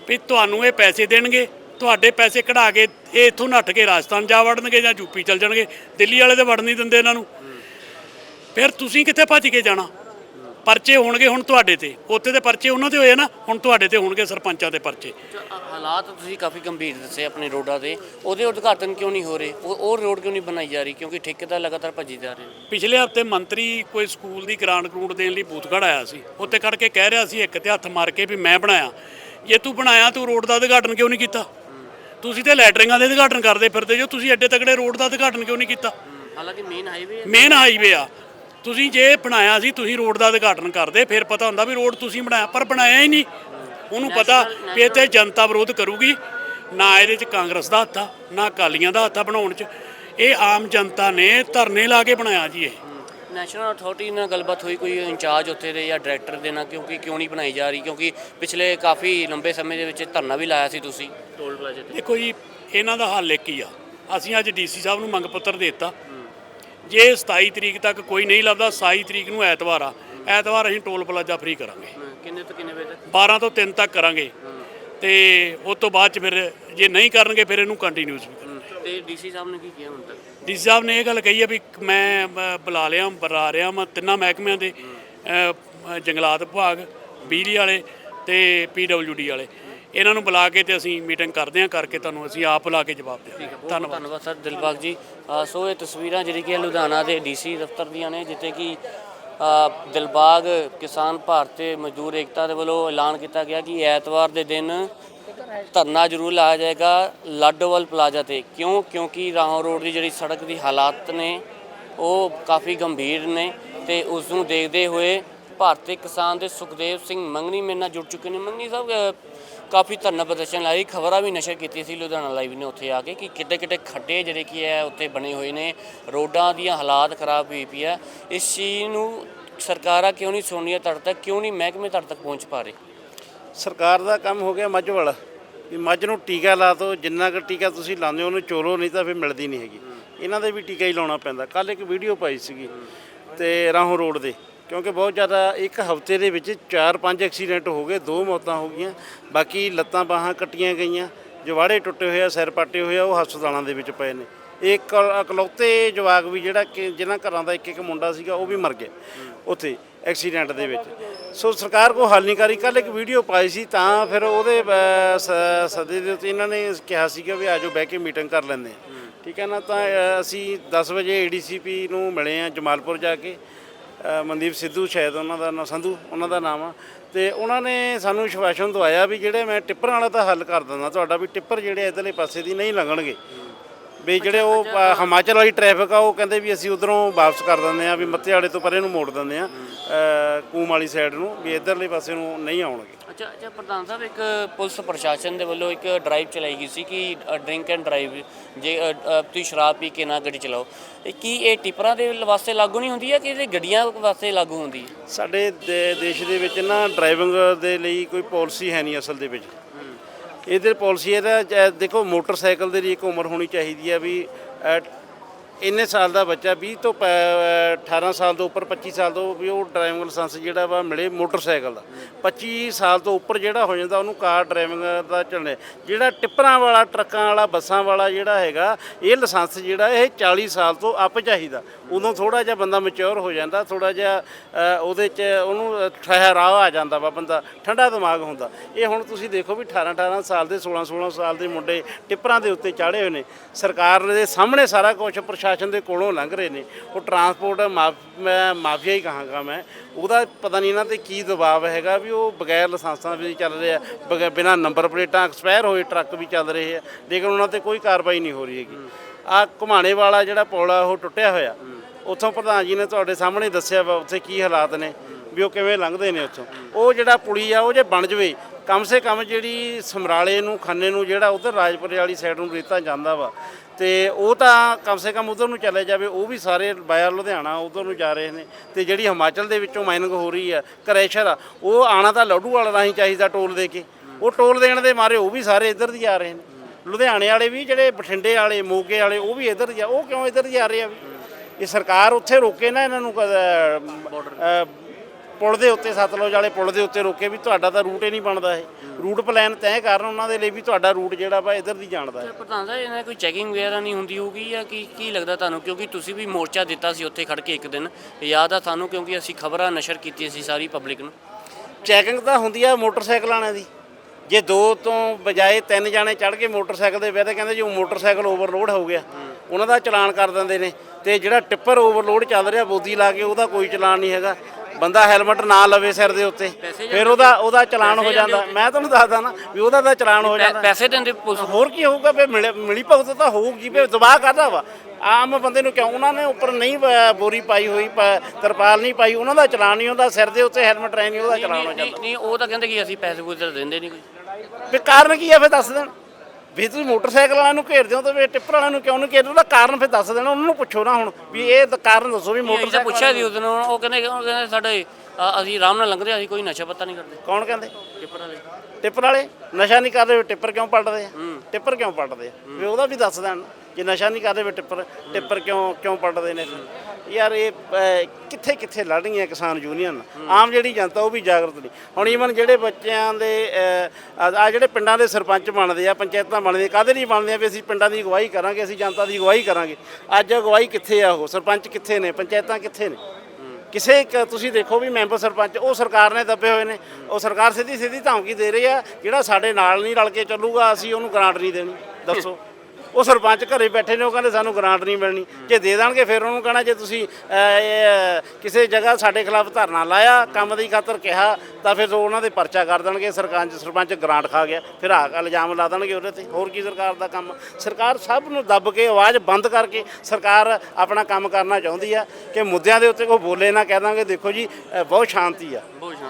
ਵੀ ਤੁਹਾਨੂੰ ਇਹ ਪੈਸੇ ਦੇਣਗੇ, ਤੁਹਾਡੇ ਪੈਸੇ ਕਢਾ ਕੇ ਇਹ ਇੱਥੋਂ ਨੱਠ ਕੇ ਰਾਜਸਥਾਨ ਜਾ ਵੜਨਗੇ ਜਾਂ ਯੂਪੀ ਚਲ ਜਾਣਗੇ, ਦਿੱਲੀ ਵਾਲੇ ਤੇ ਵੜ ਨਹੀਂ ਦਿੰਦੇ ਇਹਨਾਂ ਨੂੰ। ਫਿਰ ਤੁਸੀਂ ਕਿੱਥੇ ਭੱਜ ਕੇ ਜਾਣਾ? ਪਰਚੇ ਹੋਣਗੇ ਹੁਣ ਤੁਹਾਡੇ ਤੇ। ਉੱਥੇ ਦੇ ਪਰਚੇ ਉਹਨਾਂ ਤੇ ਹੋਏ ਨਾ ਹੁਣ ਤੁਹਾਡੇ ਤੇ ਹੋਣਗੇ ਸਰਪੰਚਾਂ ਦੇ ਪਰਚੇ। ਹਾਲਾਤ ਤੁਸੀਂ ਕਾਫੀ ਗੰਭੀਰ ਦੱਸੇ ਆਪਣੇ ਰੋਡਾਂ ਦੇ। ਉਹਦੇ ਉਦਘਾਟਨ ਕਿਉਂ ਨਹੀਂ ਹੋ ਰਹੇ? ਉਹ ਉਹ ਰੋਡ ਕਿਉਂ ਨਹੀਂ ਬਣਾਈ ਜਾ ਰਹੀ? ਕਿਉਂਕਿ ਠੇਕੇਦਾਰ ਲਗਾਤਾਰ ਭੱਜੀ ਜਾ ਰਹੇ ਨੇ। ਪਿਛਲੇ ਹਫ਼ਤੇ ਮੰਤਰੀ ਕੋਈ ਸਕੂਲ ਦੀ ਗ੍ਰਾਂਟ ਗਰੂੰਟ ਦੇਣ ਲਈ ਬੂਥਗੜ ਆਇਆ ਸੀ। ਉੱਤੇ ਖੜ ਕੇ ਕਹਿ ਰਿਹਾ ਸੀ ਇੱਕ ਤੇ ਹੱਥ ਮਾਰ ਕੇ ਵੀ ਮੈਂ ਬਣਾਇਆ। ਜੇ ਤੂੰ ਬਣਾਇਆ ਤੂੰ ਰੋਡ ਦਾ ਉਦਘਾਟਨ ਕਿਉਂ ਨਹੀਂ ਕੀਤਾ? ਤੁਸੀਂ ਤੇ ਲੈਟਰਿੰਗਾਂ ਦੇ ਉਦਘਾਟਨ ਕਰਦੇ ਫਿਰਦੇ ਜੋ ਤੁਸੀਂ ਐਡੇ ਤਕੜੇ ਰੋਡ ਦਾ ਉਦਘਾਟਨ ਕਿਉਂ ਨਹੀਂ ਕੀਤਾ? ਹਾਲਾਂਕਿ ਮੇਨ ਹਾਈਵੇ ਮੇਨ ਹਾਈਵੇ ਆ। ਤੁਸੀਂ ਜੇ ਬਣਾਇਆ ਸੀ ਤੁਸੀਂ ਰੋਡ ਦਾ ਉਦਘਾਟਨ ਕਰਦੇ ਫਿਰ ਪਤਾ ਹੁੰਦਾ ਵੀ ਰੋਡ ਤੁਸੀਂ ਬਣਾਇਆ ਪਰ ਬਣਾਇਆ ਹੀ ਨਹੀਂ। ਉਹਨੂੰ ਪਤਾ ਵੀ ਇੱਥੇ ਜਨਤਾ ਵਿਰੋਧ ਕਰੂਗੀ ਨਾ ਇਹਦੇ 'ਚ ਕਾਂਗਰਸ ਦਾ ਹੱਥ ਆ ਨਾ ਅਕਾਲੀਆਂ ਦਾ ਹੱਥ ਆ ਬਣਾਉਣ 'ਚ। ਇਹ ਆਮ ਜਨਤਾ ਨੇ ਧਰਨੇ ਲਾ ਕੇ ਬਣਾਇਆ ਜੀ ਇਹ। ਨੈਸ਼ਨਲ ਅਥਾਰਟੀ ਨਾਲ ਗੱਲਬਾਤ ਹੋਈ ਕੋਈ ਇੰਚਾਰਜ ਉੱਥੇ ਦੇ ਜਾਂ ਡਾਇਰੈਕਟਰ ਦੇ ਨਾਲ ਕਿਉਂਕਿ ਕਿਉਂ ਨਹੀਂ ਬਣਾਈ ਜਾ ਰਹੀ? ਕਿਉਂਕਿ ਪਿਛਲੇ ਕਾਫੀ ਲੰਬੇ ਸਮੇਂ ਦੇ ਵਿੱਚ ਧਰਨਾ ਵੀ ਲਾਇਆ ਸੀ ਤੁਸੀਂ। ਟੋਲ ਪਲਾਜ਼ੇ ਤੇ। ਦੇਖੋ ਜੀ ਇਹਨਾਂ ਦਾ ਹੱਲ ਇੱਕ ਹੀ ਆ। ਅਸੀਂ ਅੱਜ ਡੀਸੀ ਸਾਹਿਬ ਨੂੰ ਮੰਗ ਪੱਤਰ ਦੇ ਦਿੱਤਾ। ਜੇ 27 ਤਰੀਕ ਤੱਕ ਕੋਈ ਨਹੀਂ ਲੱਭਦਾ 27 ਤਰੀਕ ਨੂੰ ਐਤਵਾਰ ਆ। ਐਤਵਾਰ ਅਸੀਂ ਟੋਲ ਪਲਾਜ਼ਾ ਫ੍ਰੀ ਕਰਾਂਗੇ। ਕਿੰਨੇ ਤੋਂ ਕਿੰਨੇ ਵਜੇ ਤੱਕ? 12 ਤੋਂ 3 ਤੱਕ ਕਰਾਂਗੇ। ਤੇ ਉਸ ਤੋਂ ਬਾਅਦ ਚ ਫਿਰ ਜੇ ਨਹੀਂ ਕਰਨਗੇ ਫਿਰ ਇਹਨੂੰ ਕੰਟੀਨਿਊਸ ਵੀ ਕਰਾਂਗੇ। ਤੇ ਡੀਸੀ ਸਾਹਿਬ ਨੇ ਕੀ ਕੀਤਾ ਹੁਣ ਤੱਕ? ਡੀ ਸਾਹਿਬ ਨੇ ਇਹ ਗੱਲ ਕਹੀ ਹੈ ਵੀ ਮੈਂ ਬੁਲਾ ਲਿਆ ਬੁਲਾ ਰਿਹਾ ਮੈਂ ਤਿੰਨਾਂ ਮਹਿਕਮਿਆਂ ਦੇ ਜੰਗਲਾਤ ਵਿਭਾਗ ਬਿਜਲੀ ਵਾਲੇ ਤੇ ਪੀਡਬਲਯੂਡੀ ਵਾਲੇ। ਇਹਨਾਂ ਨੂੰ ਬੁਲਾ ਕੇ ਤੇ ਅਸੀਂ ਮੀਟਿੰਗ ਕਰਦੇ ਹਾਂ ਕਰਕੇ ਤੁਹਾਨੂੰ ਅਸੀਂ ਆਪ ਬੁਲਾ ਕੇ ਜਵਾਬ ਦੇਵਾਂਗੇ। ਧੰਨਵਾਦ। ਧੰਨਵਾਦ ਸਰ ਦਿਲਬਾਗ ਜੀ। ਅ, ਸੋ ਇਹ ਤਸਵੀਰਾਂ ਜਿਹੜੀ ਕਿ ਲੁਧਿਆਣਾ ਦੇ ਡੀਸੀ ਦਫ਼ਤਰ ਦੀਆਂ ਨੇ ਜਿੱਥੇ ਕਿ ਅ, ਦਿਲਬਾਗ ਕਿਸਾਨ ਭਾਰਤੀ ਮਜ਼ਦੂਰ ਏਕਤਾ ਦੇ ਵੱਲੋਂ ਐਲਾਨ ਕੀਤਾ ਗਿਆ ਕਿ ਐਤਵਾਰ ਦੇ ਦਿਨ ਧਰਨਾ ਜ਼ਰੂਰ ਲਾਇਆ ਜਾਏਗਾ ਲਾਡੋਵਾਲ ਪਲਾਜ਼ਾ ਤੇ। ਕਿਉਂ? ਕਿਉਂਕਿ ਰਾਹੋਂ ਰੋਡ ਦੀ ਜਿਹੜੀ ਸੜਕ ਦੀ ਹਾਲਾਤ ਨੇ ਉਹ ਕਾਫੀ ਗੰਭੀਰ ਨੇ ਤੇ ਉਸ ਨੂੰ ਦੇਖਦੇ ਹੋਏ ਭਾਰਤੀ ਕਿਸਾਨ ਦੇ ਸੁਖਦੇਵ ਸਿੰਘ ਮੰਗਣੀ ਮੇਰੇ ਨਾਲ ਜੁੜ ਚੁੱਕੇ ਨੇ। ਮੰਗਣੀ ਸਾਹਿਬ ਅ, ਕਾਫੀ ਧਰਨਾ ਪ੍ਰਦਰਸ਼ਨ ਲਾਈ ਖਬਰਾਂ ਵੀ ਨਸ਼ਰ ਕੀਤੀ ਸੀ ਲੁਧਿਆਣਾ ਲਾਈਵ ਨੇ ਉੱਥੇ ਆ ਕੇ ਕਿ ਕਿਤੇ ਕਿਤੇ ਖੱਡੇ ਜਿਹੜੇ ਕੀ ਹੈ ਉੱਥੇ ਬਣੇ ਹੋਏ ਨੇ। ਰੋਡਾਂ ਦੀਆਂ ਹਾਲਾਤ ਖਰਾਬ ਹੋਈ ਪਈ ਹੈ। ਇਸ ਚੀਜ਼ ਨੂੰ ਸਰਕਾਰਾਂ ਕਿਉਂ ਨਹੀਂ ਸੁਣੀਆਂ ਤੜ ਤੱਕ? ਕਿਉਂ ਨਹੀਂ ਮਹਿਕਮੇ ਤੜ ਤੱਕ ਪਹੁੰਚ ਪਾ ਰਹੇ? ਸਰਕਾਰ ਦਾ ਕੰਮ ਹੋ ਗਿਆ ਮੱਝ ਵਾਲਾ। ਵੀ ਮੱਝ ਨੂੰ ਟੀਕਾ ਲਾ ਦਿਓ ਜਿੰਨਾ ਕੁ ਟੀਕਾ ਤੁਸੀਂ ਲਾਉਂਦੇ ਹੋ ਉਹਨੂੰ ਚੋਲੋ ਨਹੀਂ ਤਾਂ ਫਿਰ ਮਿਲਦੀ ਨਹੀਂ ਹੈਗੀ। ਇਹਨਾਂ ਦੇ ਵੀ ਟੀਕਾ ਹੀ ਲਾਉਣਾ ਪੈਂਦਾ। ਕੱਲ ਇੱਕ ਵੀਡੀਓ ਪਾਈ ਸੀਗੀ ਤੇ ਰਾਹੋਂ ਰੋਡ ਦੇ। ਕਿਉਂਕਿ ਬਹੁਤ ਜ਼ਿਆਦਾ ਇੱਕ ਹਫ਼ਤੇ ਦੇ ਵਿੱਚ 4-5 ਐਕਸੀਡੈਂਟ ਹੋ ਗਏ, ਦੋ ਮੌਤਾਂ ਹੋ ਗਈਆਂ, ਬਾਕੀ ਲੱਤਾਂ ਬਾਹਾਂ ਕੱਟੀਆਂ ਗਈਆਂ, ਜਵਾੜੇ ਟੁੱਟੇ ਹੋਏ ਆ, ਸਿਰ ਪਾਟੇ ਹੋਏ ਆ, ਉਹ ਹਸਪਤਾਲਾਂ ਦੇ ਵਿੱਚ ਪਏ ਨੇ। ਇੱਕ ਇਕਲੌਤੇ ਜਵਾਕ ਵੀ ਜਿਹੜਾ ਕਿ ਜਿਨ੍ਹਾਂ ਘਰਾਂ ਦਾ ਇੱਕ ਇੱਕ ਮੁੰਡਾ ਸੀਗਾ, ਉਹ ਵੀ ਮਰ ਗਿਆ ਉੱਥੇ ਐਕਸੀਡੈਂਟ ਦੇ ਵਿੱਚ। ਸੋ ਸਰਕਾਰ ਕੋ ਹੱਲ ਨਹੀਂ ਕਰੀ ਕੱਲ ਇੱਕ ਵੀਡੀਓ ਪਾਈ ਸੀ, ਤਾਂ ਫਿਰ ਉਹਦੇ ਸਦੇ ਦੇ ਉੱਤੇ ਇਹਨਾਂ ਨੇ ਕਿਹਾ ਸੀਗਾ ਵੀ ਆਜੋ ਬਹਿ ਕੇ ਮੀਟਿੰਗ ਕਰ ਲੈਂਦੇ ਆ ਠੀਕ ਹੈ ਨਾ, ਤਾਂ ਅਸੀਂ 10 ਵਜੇ ਏਡੀਸੀਪੀ ਨੂੰ ਮਿਲੇ ਆ ਜਮਾਲਪੁਰ ਜਾ ਕੇ। ਮਨਦੀਪ ਸਿੱਧੂ ਸ਼ਾਇਦ ਉਹਨਾਂ ਦਾ ਨਾਮ ਸੰਧੂ ਉਹਨਾਂ ਦਾ ਨਾਮ ਆ। ਤੇ ਉਹਨਾਂ ਨੇ ਸਾਨੂੰ ਵਿਸ਼ਵਾਸਨ ਦਵਾਇਆ ਵੀ ਜਿਹੜੇ ਮੈਂ ਟਿੱਪਰਾਂ ਵਾਲਾ ਤਾਂ ਹੱਲ ਕਰ ਦਿੰਦਾ ਤੁਹਾਡਾ ਵੀ ਟਿੱਪਰ ਜਿਹੜੇ ਇਧਰਲੇ ਪਾਸੇ ਦੀ ਨਹੀਂ ਲੰਘਣਗੇ। ਵੀ ਜਿਹੜੇ ਉਹ ਹਿਮਾਚਲ ਵਾਲੀ ਟ੍ਰੈਫਿਕ ਆ ਉਹ ਕਹਿੰਦੇ ਵੀ ਅਸੀਂ ਉਧਰੋਂ ਵਾਪਸ ਕਰ ਦਿੰਦੇ ਆ ਵੀ ਮੱਤੇ ਵਾਲੇ ਤੋਂ ਪਰੇ ਨੂੰ ਮੋੜ ਦਿੰਦੇ ਆ ਕੂਮ ਵਾਲੀ ਸਾਈਡ ਨੂੰ ਵੀ ਇਧਰਲੇ ਪਾਸੇ ਨੂੰ ਨਹੀਂ ਆਉਣਗੇ। ਅੱਛਾ ਅੱਛਾ ਪ੍ਰਧਾਨ ਸਾਹਿਬ ਇੱਕ ਪੁਲਿਸ ਪ੍ਰਸ਼ਾਸਨ ਦੇ ਵੱਲੋਂ ਇੱਕ ਡਰਾਈਵ ਚਲਾਈ ਗਈ ਸੀ ਕਿ ਡਰਿੰਕ ਐਂਡ ਡਰਾਈਵ ਜੇ ਅ, ਤੁਸੀਂ ਸ਼ਰਾਬ ਪੀ ਕੇ ਨਾ ਗੱਡੀ ਚਲਾਓ। ਇਹ ਕੀ ਇਹ ਟਿੱਪਰਾਂ ਦੇ ਵਾਸਤੇ ਲਾਗੂ ਨਹੀਂ ਹੁੰਦੀ ਹੈ ਕਿ ਇਹ ਗੱਡੀਆਂ ਵਾਸਤੇ ਲਾਗੂ ਹੁੰਦੀ ਹੈ? ਸਾਡੇ ਦੇ- ਦੇਸ਼ ਦੇ ਵਿੱਚ ਨਾ ਡਰਾਈਵਿੰਗ ਦੇ ਲਈ ਕੋਈ ਪਾਲਿਸੀ ਹੈ ਨਹੀਂ ਅਸਲ ਦੇ ਵਿੱਚ। ਇਹਦੇ ਪਾਲਿਸੀ ਇਹਦਾ ਜ- ਦੇਖੋ ਮੋਟਰਸਾਈਕਲ ਦੇ ਲਈ ਇੱਕ ਉਮਰ ਹੋਣੀ ਚਾਹੀਦੀ ਹੈ ਵੀ ਇੰਨੇ ਸਾਲ ਦਾ ਬੱਚਾ 20 ਤੋਂ ਪ- 18 ਸਾਲ ਤੋਂ ਉੱਪਰ 25 ਸਾਲ ਤੋਂ ਵੀ ਉਹ ਡਰਾਈਵਿੰਗ ਲਾਇਸੈਂਸ ਜਿਹੜਾ ਵਾ ਮਿਲੇ ਮੋਟਰਸਾਈਕਲ ਦਾ। 25 ਸਾਲ ਤੋਂ ਉੱਪਰ ਜਿਹੜਾ ਹੋ ਜਾਂਦਾ ਉਹਨੂੰ ਕਾਰ ਡਰਾਈਵਿੰਗ ਦਾ ਚੱਲਣਾ। ਜਿਹੜਾ ਟਿੱਪਰਾਂ ਵਾਲਾ ਟਰੱਕਾਂ ਵਾਲਾ ਬੱਸਾਂ ਵਾਲਾ ਜਿਹੜਾ ਹੈਗਾ ਇਹ ਲਾਇਸੈਂਸ ਜਿਹੜਾ ਇਹ 40 ਸਾਲ ਤੋਂ ਅੱਪ ਚਾਹੀਦਾ। ਉਦੋਂ ਥੋੜਾ ਜਿਹਾ ਬੰਦਾ ਮੈਚੁਰ ਹੋ ਜਾਂਦਾ ਥੋੜਾ ਜਿਹਾ ਅ, ਉਹਦੇ 'ਚ ਉਹਨੂੰ ਠਹਿਰਾਅ ਆ ਜਾਂਦਾ ਵਾ ਬੰਦਾ ਠੰਡਾ ਦਿਮਾਗ ਹੁੰਦਾ। ਇਹ ਹੁਣ ਤੁਸੀਂ ਦੇਖੋ ਵੀ 18 18 ਸਾਲ ਦੇ 16 16 ਸਾਲ ਦੇ ਮੁੰਡੇ ਟਿੱਪਰਾਂ ਦੇ ਉੱਤੇ ਚਾੜੇ ਹੋਏ ਨੇ। ਸਰਕਾਰ ਦੇ ਸਾਹਮਣੇ ਸਾਰਾ ਕੁਝ ਪ੍ਰਸ਼ਾਸਨ ਦੇ ਕੋਲੋਂ ਲੰਘ ਰਹੇ ਨੇ। ਉਹ ਟਰਾਂਸਪੋਰਟ ਮਾਫ- ਮੈਂ ਮਾਫੀਆ ਹੀ ਕਹਾਂਗਾ ਮੈਂ। ਉਹਦਾ ਪਤਾ ਨਹੀਂ ਇਹਨਾਂ ਤੇ ਕੀ ਦਬਾਅ ਹੈਗਾ ਵੀ ਉਹ ਬਗੈਰ ਲਾਇਸੈਂਸਾਂ ਵੀ ਚੱਲ ਰਿਹਾ ਬਗੈ- ਬਿਨਾਂ ਨੰਬਰ ਪਲੇਟਾਂ ਐਕਸਪਾਇਰ ਹੋਏ ਟਰੱਕ ਵੀ ਚੱਲ ਰਹੇ ਆ। ਲੇਕਿਨ ਉਹਨਾਂ ਤੇ ਕੋਈ ਕਾਰਵਾਈ ਨਹੀਂ ਹੋ ਰਹੀ ਹੈਗੀ। ਆ ਘੁਮਾਣੇ ਵਾਲਾ ਜਿਹੜਾ ਪੁਲ ਆ, ਉਹ ਟੁੱਟਿਆ ਹੋਇਆ। ਉੱਥੋਂ ਪ੍ਰਧਾਨ ਜੀ ਨੇ ਤੁਹਾਡੇ ਸਾਹਮਣੇ ਦੱਸਿਆ ਵਾ, ਉੱਥੇ ਕੀ ਹਾਲਾਤ ਨੇ, ਵੀ ਉਹ ਕਿਵੇਂ ਲੰਘਦੇ ਨੇ ਉੱਥੋਂ। ਉਹ ਜਿਹੜਾ ਪੁਲੀ ਆ, ਉਹ ਜੇ ਬਣ ਜਵੇ, ਕਮ ਸੇ ਕਮ ਜਿਹੜੀ ਸਮਰਾਲੇ ਨੂੰ, ਖੰਨੇ ਨੂੰ ਜਿਹੜਾ ਉਧਰ ਰਾਜਪੁਰੇ ਵਾਲੀ ਸਾਈਡ ਨੂੰ ਰੇਤਾ ਜਾਂਦਾ ਵਾ ਤੇ ਉਹ ਤਾਂ ਕਮ ਸੇ ਕਮ ਉਧਰ ਨੂੰ ਚਲੇ ਜਾਵੇ, ਉਹ ਵੀ ਸਾਰੇ ਬਾਇਆ ਲੁਧਿਆਣਾ ਉਧਰ ਨੂੰ ਜਾ ਰਹੇ ਨੇ। ਤੇ ਜਿਹੜੀ ਹਿਮਾਚਲ ਦੇ ਵਿੱਚੋਂ ਮਾਈਨਿੰਗ ਹੋ ਰਹੀ ਆ, ਕਰੈਸ਼ਰ ਆ, ਉਹ ਆਣਾ ਤਾਂ ਲੱਡੂ ਵਾਲਾ ਰਾਹੀਂ ਚਾਹੀਦਾ ਟੋਲ ਦੇ ਕੇ। ਉਹ ਟੋਲ ਦੇਣ ਦੇ ਮਾਰੇ ਉਹ ਵੀ ਸਾਰੇ ਇੱਧਰ ਦੀ ਆ ਰਹੇ ਨੇ। ਲੁਧਿਆਣੇ ਵਾਲੇ ਵੀ ਜਿਹੜੇ ਬਠਿੰਡੇ ਵਾਲੇ, ਮੋਗੇ ਵਾਲੇ, ਉਹ ਵੀ ਇੱਧਰ ਜਾ ਉਹ ਕਿਉਂ ਇੱਧਰ ਜਾ ਰਹੇ ਆ ਵੀ? ਇਹ ਸਰਕਾਰ ਉੱਥੇ ਰੋਕੇ ਨਾ ਇਹਨਾਂ ਨੂੰ ਬਾਰਡਰ ਪੁਲ ਦੇ ਉੱਤੇ ਸਤਲੁਜ ਵਾਲੇ ਪੁਲ ਦੇ ਉੱਤੇ ਰੋਕੇ ਵੀ ਤੁਹਾਡਾ ਤਾਂ ਰੂਟ ਹੀ ਨਹੀਂ ਬਣਦਾ ਇਹ। ਰੂਟ ਪਲਾਨ ਤੈਅ ਕਰਨ ਉਹਨਾਂ ਦੇ ਲਈ ਵੀ ਤੁਹਾਡਾ ਰੂਟ ਜਿਹੜਾ ਵਾ ਇੱਧਰ ਦੀ ਜਾਣਦਾ ਹੈ। ਪ੍ਰਧਾਨ ਸਾਹਿਬ ਇਹਨਾਂ ਕੋਈ ਚੈਕਿੰਗ ਵਗੈਰਾ ਨਹੀਂ ਹੁੰਦੀ ਹੋਊਗੀ ਜਾਂ ਕੀ ਕੀ ਲੱਗਦਾ ਤੁਹਾਨੂੰ? ਕਿਉਂਕਿ ਤੁਸੀਂ ਵੀ ਮੋਰਚਾ ਦਿੱਤਾ ਸੀ ਉੱਥੇ ਖੜ ਕੇ ਇੱਕ ਦਿਨ। ਯਾਦ ਆ ਸਾਨੂੰ ਕਿਉਂਕਿ ਅਸੀਂ ਖਬਰਾਂ ਨਸ਼ਰ ਕੀਤੀਆਂ ਸੀ ਸਾਰੀ ਪਬਲਿਕ ਨੂੰ। ਚੈਕਿੰਗ ਤਾਂ ਹੁੰਦੀ ਆ ਮੋਟਰਸਾਈਕਲਾਂ ਵਾਲਿਆਂ ਦੀ। ਜੇ ਦੋ ਤੋਂ ਬਜਾਏ ਤਿੰਨ ਜਾਣੇ ਚੜ ਕੇ ਮੋਟਰਸਾਈਕਲ ਦੇ ਤੇ ਕਹਿੰਦੇ ਜੀ ਉਹ ਮੋਟਰਸਾਈਕਲ ਓਵਰਲੋਡ ਹੋ ਗਿਆ। ਉਹਨਾਂ ਦਾ ਚਲਾਨ ਕਰ ਦਿੰਦੇ ਨੇ। ਤੇ ਜਿਹੜਾ ਟਿੱਪਰ ਓਵਰਲੋਡ ਚੱਲ ਰਿਹਾ ਬੋਦੀ ਲਾ ਕੇ ਉਹਦਾ ਕੋਈ ਚਲਾਨ ਨਹੀਂ ਹੈਗਾ। ਬੰਦਾ ਹੈਲਮਟ ਨਾ ਲਵੇ ਸਿਰ ਦੇ ਉੱਤੇ ਫਿਰ ਉਹਦਾ ਉਹਦਾ ਚਲਾਨ ਹੋ ਜਾਂਦਾ ਮੈਂ ਤੁਹਾਨੂੰ ਦੱਸਦਾ ਨਾ ਵੀ ਉਹਦਾ ਤਾਂ ਚਲਾਨ ਹੋ ਜਾਂਦਾ। ਪੈਸੇ ਦਿੰਦੇ ਹੋਰ ਕੀ ਹੋਊਗਾ? ਫੇ ਮਿਲੀ ਭਗਤ ਤਾਂ ਹੋਊਗੀ ਫੇ ਦਬਾਅ ਕਰਦਾ ਵਾ? ਆਮ ਬੰਦੇ ਨੂੰ ਕਿਉਂ? ਉਹਨਾਂ ਨੇ ਉੱਪਰ ਨਹੀਂ ਬੋਰੀ ਪਾਈ ਹੋਈ ਤਰਪਾਲ ਨਹੀਂ ਪਾਈ। ਉਹਨਾਂ ਦਾ ਚਲਾਨ ਨਹੀਂ ਹੁੰਦਾ ਸਿਰ ਦੇ ਉੱਤੇ ਹੈਲਮਟ ਰਹਿ ਨਹੀਂ ਉਹਦਾ ਚਲਾਨ ਹੋ ਜਾਂਦਾ। ਨਹੀਂ ਉਹ ਤਾਂ ਕਹਿੰਦੇ ਕਿ ਅਸੀਂ ਪੈਸੇ ਪੂਸੇ ਦਿੰਦੇ ਨਹੀਂ ਕੋਈ। ਵੀ ਕਾਰਨ ਕੀ ਆ? ਫੇ ਦੱਸ ਦੇਣ। ਵੀ ਤੁਸੀਂ ਮੋਟਰਸਾਈਕਲ ਵਾਲਿਆਂ ਨੂੰ ਘੇਰਦੇ ਹੋ ਤਾਂ ਵੀ ਟਿੱਪਰ ਵਾਲਿਆਂ ਨੂੰ ਕਿਉਂ ਨਹੀਂ ਘੇਰਦੇ? ਉਹਦਾ ਕਾਰਨ ਫੇ ਦੱਸ ਦੇਣਾ ਉਹਨਾਂ ਨੂੰ ਪੁੱਛੋ ਨਾ ਹੁਣ ਵੀ ਇਹ ਤਾਂ ਕਾਰਨ ਦੱਸੋ ਵੀ ਮੋਟਰਸਾਈਕਲ ਪੁੱਛਿਆ ਸੀ ਉਸ ਦਿਨ ਉਹ ਕਹਿੰਦੇ ਉਹ ਕਹਿੰਦੇ ਸਾਡੇ ਅ, ਅਸੀਂ ਆਰਾਮ ਨਾਲ ਲੰਘਦੇ ਅਸੀਂ ਕੋਈ ਨਸ਼ਾ ਪੱਤਾ ਨਹੀਂ ਕਰਦੇ। ਕੌਣ ਕਹਿੰਦੇ? ਟਿੱਪਰ ਵਾਲੇ। ਟਿੱਪਰ ਵਾਲੇ? ਨਸ਼ਾ ਨਹੀਂ ਕਰਦੇ ਵੀ ਟਿੱਪਰ ਕਿਉਂ ਪਲਟਦੇ ਆ? ਟਿੱਪਰ ਕਿਉਂ ਪਲਟਦੇ ਆ? ਵੀ ਉਹਦਾ ਵੀ ਦੱਸ ਦੇਣ ਜੇ ਨਸ਼ਾ ਨਹੀਂ ਕਰਦੇ ਵੀ ਟਿੱਪਰ ਟਿੱਪਰ ਕਿਉਂ ਕਿਉਂ ਪਲਟਦੇ ਨੇ ਯਾਰ ਇਹ ਕਿੱਥੇ ਕਿੱਥੇ ਲੜ ਰਹੀਆਂ ਕਿਸਾਨ ਯੂਨੀਅਨ? ਆਮ ਜਿਹੜੀ ਜਨਤਾ ਉਹ ਵੀ ਜਾਗਰਤ ਨਹੀਂ। ਹੁਣ ਈਵਨ ਜਿਹੜੇ ਬੱਚਿਆਂ ਦੇ ਆ ਜਿਹੜੇ ਪਿੰਡਾਂ ਦੇ ਸਰਪੰਚ ਬਣਦੇ ਆ, ਪੰਚਾਇਤਾਂ ਬਣਦੀਆਂ, ਕਾਹਦੇ ਨਹੀਂ ਬਣਦੇ ਵੀ ਅਸੀਂ ਪਿੰਡਾਂ ਦੀ ਅਗਵਾਈ ਕਰਾਂਗੇ, ਅਸੀਂ ਜਨਤਾ ਦੀ ਅਗਵਾਈ ਕਰਾਂਗੇ? ਅੱਜ ਅਗਵਾਈ ਕਿੱਥੇ ਆ ਉਹ? ਸਰਪੰਚ ਕਿੱਥੇ ਨੇ? ਪੰਚਾਇਤਾਂ ਕਿੱਥੇ ਨੇ? ਕਿਸੇ ਇੱਕ, ਤੁਸੀਂ ਦੇਖੋ ਵੀ ਮੈਂਬਰ ਸਰਪੰਚ, ਉਹ ਸਰਕਾਰ ਨੇ ਦੱਬੇ ਹੋਏ ਨੇ। ਉਹ ਸਰਕਾਰ ਸਿੱਧੀ ਸਿੱਧੀ ਧਮਕੀ ਦੇ ਰਹੀ ਆ, ਜਿਹੜਾ ਸਾਡੇ ਨਾਲ ਨਹੀਂ ਰਲ ਕੇ ਚੱਲੂਗਾ, ਅਸੀਂ ਉਹਨੂੰ ਗ੍ਰਾਂਟ ਨਹੀਂ ਦੇਣੀ। ਦੱਸੋ। ਉਹ ਸਰਪੰਚ ਘਰੇ ਬੈਠੇ ਨੇ, ਉਹ ਕਹਿੰਦੇ ਸਾਨੂੰ ਗ੍ਰਾਂਟ ਨਹੀਂ ਮਿਲਣੀ। ਜੇ ਦੇ ਦੇਣਗੇ ਫਿਰ ਉਹਨੂੰ ਕਹਣਾ, ਜੇ ਤੁਸੀਂ ਕਿਸੇ ਜਗ੍ਹਾ ਸਾਡੇ ਖਿਲਾਫ ਧਰਨਾ ਲਾਇਆ, ਕੰਮ ਦੀ ਖਾਤਰ ਕਿਹਾ, ਤਾਂ ਫਿਰ ਉਹਨਾਂ ਦੇ ਪਰਚਾ ਕਰ ਦੇਣਗੇ। ਸਰਪੰਚ ਸਰਪੰਚ ਗ੍ਰਾਂਟ ਖਾ ਗਿਆ। ਫਿਰ ਆ ਇਲਜ਼ਾਮ ਲਾ ਦੇਣਗੇ ਉਹਦੇ ਤੇ। ਹੋਰ ਕੀ ਸਰਕਾਰ ਦਾ ਕੰਮ? ਸਰਕਾਰ ਸਭ ਨੂੰ ਦੱਬ ਕੇ ਆਵਾਜ਼ ਬੰਦ ਕਰਕੇ ਸਰਕਾਰ ਆਪਣਾ ਕੰਮ ਕਰਨਾ ਚਾਹੁੰਦੀ ਆ ਕਿ ਮੁੱਦਿਆਂ ਦੇ ਉੱਤੇ ਕੋਈ ਬੋਲੇ ਨਾ, ਕਹਿ ਦਾਂਗੇ, ਦੇਖੋ ਜੀ ਬਹੁਤ ਸ਼ਾਂਤੀ ਆ।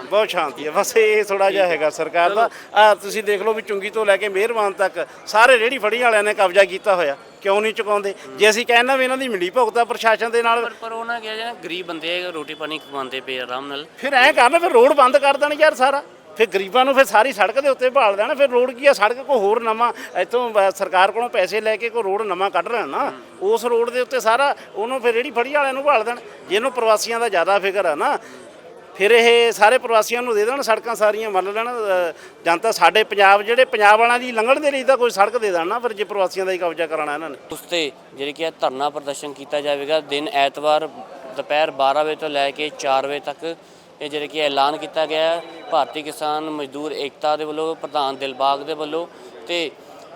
ਬਹੁਤ ਸ਼ਾਂਤੀ। ਹੈ। ਬਸ ਇਹ ਥੋੜਾ ਜਿਹਾ ਹੈਗਾ ਸਰਕਾਰ ਦਾ। ਆ ਤੁਸੀਂ ਦੇਖ ਲਓ ਵੀ ਚੁੰਗੀ ਤੋਂ ਲੈ ਕੇ ਮਿਹਰਬਾਨ ਤੱਕ ਸਾਰੇ ਰੇੜੀ ਫੜੀ ਵਾਲਿਆਂ ਨੇ ਕਬਜ਼ਾ ਕੀਤਾ ਹੋਇਆ। ਕਿਉਂ ਨਹੀਂ ਚੁਕਾਉਂਦੇ? ਜੇ ਅਸੀਂ ਕਹਿੰਦਾ ਵੀ ਇਹਨਾਂ ਦੀ ਮਿਲੀ ਭੁਗਤਾ ਪ੍ਰਸ਼ਾਸਨ ਦੇ ਨਾਲ। ਪਰ ਉਹਨਾਂ ਕਿਹਾ ਜਾਂ ਗਰੀਬ ਬੰਦੇ ਰੋਟੀ ਪਾਣੀ ਖਵਾਉਂਦੇ ਪਏ ਆਰਾਮ ਨਾਲ। ਫਿਰ ਐਂ ਕਰਨ ਫਿਰ ਰੋਡ ਬੰਦ ਕਰ ਦੇਣ ਯਾਰ ਸਾਰਾ। ਫਿਰ ਗਰੀਬਾਂ ਨੂੰ ਫਿਰ ਸਾਰੀ ਸੜਕ ਦੇ ਉੱਤੇ ਭਾਲ ਦੇਣਾ। ਫਿਰ ਰੋਡ ਕੀ ਆ? ਸੜਕ ਕੋ ਹੋਰ ਨਵਾਂ ਇੱਥੋਂ ਬ- ਸਰਕਾਰ ਕੋਲੋਂ ਪੈਸੇ ਲੈ ਕੇ ਕੋ ਰੋਡ ਨਵਾਂ ਕੱਢ ਲੈਣ ਨਾ ਉਸ ਰੋਡ ਦੇ ਉੱਤੇ ਸਾਰਾ ਉਹਨੂੰ ਫਿਰ ਰੇੜੀ ਫੜੀ ਵਾਲਿਆਂ ਨੂੰ ਭਾਲ ਦੇਣ। ਜਿਹਨੂੰ ਪ੍ਰਵਾਸੀਆਂ ਦਾ ਜ਼ਿਆਦਾ ਫਿਕਰ ਆ ਨਾ ਫਿਰ ਇਹ ਸਾਰੇ ਪ੍ਰਵਾਸੀਆਂ ਨੂੰ ਦੇ ਦੇਣ, ਸੜਕਾਂ ਸਾਰੀਆਂ ਮੰਨ ਲੈਣ ਜਾਂ ਤਾਂ ਸਾਡੇ ਪੰਜਾਬ ਜਿਹੜੇ ਪੰਜਾਬ ਵਾਲਿਆਂ ਦੀ ਲੰਘਣ ਦੇ ਲਈ ਤਾਂ ਕੋਈ ਸੜਕ ਦੇ ਦੇਣ ਨਾ, ਫਿਰ ਜੇ ਪ੍ਰਵਾਸੀਆਂ ਦਾ ਹੀ ਕਬਜ਼ਾ ਕਰਾਣਾ ਇਹਨਾਂ ਨੇ। ਉਸ ਤੇ ਜਿਹੜੀ ਕਿ ਧਰਨਾ ਪ੍ਰਦਰਸ਼ਨ ਕੀਤਾ ਜਾਵੇਗਾ, ਦਿਨ ਐਤਵਾਰ ਦੁਪਹਿਰ 12 ਵਜੇ ਤੋਂ ਲੈ ਕੇ 4 ਵਜੇ ਤੱਕ ਇਹ ਜਿਹੜੇ ਕਿ ਐਲਾਨ ਕੀਤਾ ਗਿਆ ਭਾਰਤੀ ਕਿਸਾਨ ਮਜ਼ਦੂਰ ਏਕਤਾ ਦੇ ਵੱਲੋਂ, ਪ੍ਰਧਾਨ ਦਿਲਬਾਗ ਦੇ ਵੱਲੋਂ ਤੇ